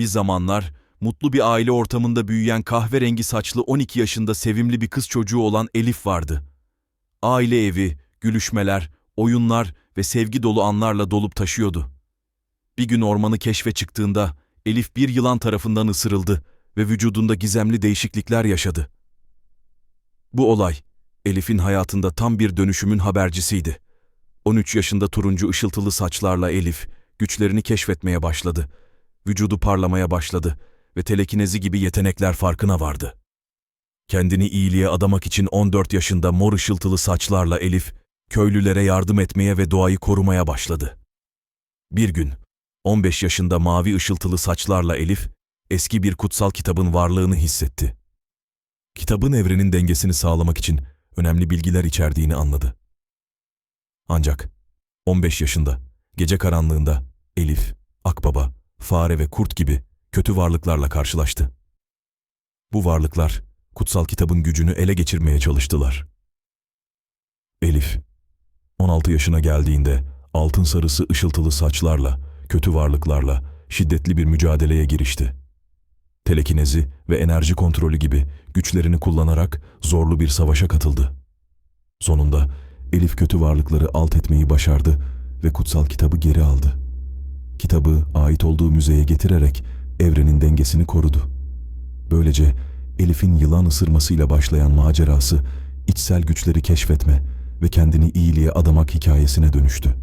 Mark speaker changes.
Speaker 1: Bir zamanlar mutlu bir aile ortamında büyüyen kahverengi saçlı 12 yaşında sevimli bir kız çocuğu olan Elif vardı. Aile evi, gülüşmeler, oyunlar ve sevgi dolu anlarla dolup taşıyordu. Bir gün ormanı keşfe çıktığında Elif bir yılan tarafından ısırıldı ve vücudunda gizemli değişiklikler yaşadı. Bu olay Elif'in hayatında tam bir dönüşümün habercisiydi. 13 yaşında turuncu ışıltılı saçlarla Elif güçlerini keşfetmeye başladı. Vücudu parlamaya başladı ve telekinezi gibi yetenekler farkına vardı. Kendini iyiliğe adamak için 14 yaşında mor ışıltılı saçlarla Elif köylülere yardım etmeye ve doğayı korumaya başladı. Bir gün 15 yaşında mavi ışıltılı saçlarla Elif eski bir kutsal kitabın varlığını hissetti. Kitabın evrenin dengesini sağlamak için önemli bilgiler içerdiğini anladı. Ancak 15 yaşında gece karanlığında Elif, akbaba, fare ve kurt gibi kötü varlıklarla karşılaştı. Bu varlıklar kutsal kitabın gücünü ele geçirmeye çalıştılar. Elif 16 yaşına geldiğinde altın sarısı ışıltılı saçlarla, kötü varlıklarla şiddetli bir mücadeleye girişti. Telekinezi ve enerji kontrolü gibi güçlerini kullanarak zorlu bir savaşa katıldı. Sonunda Elif kötü varlıkları alt etmeyi başardı ve kutsal kitabı geri aldı. Kitabı ait olduğu müzeye getirerek evrenin dengesini korudu. Böylece Elif'in yılan ısırmasıyla başlayan macerası içsel güçleri keşfetme ve kendini iyiliğe adamak hikayesine dönüştü.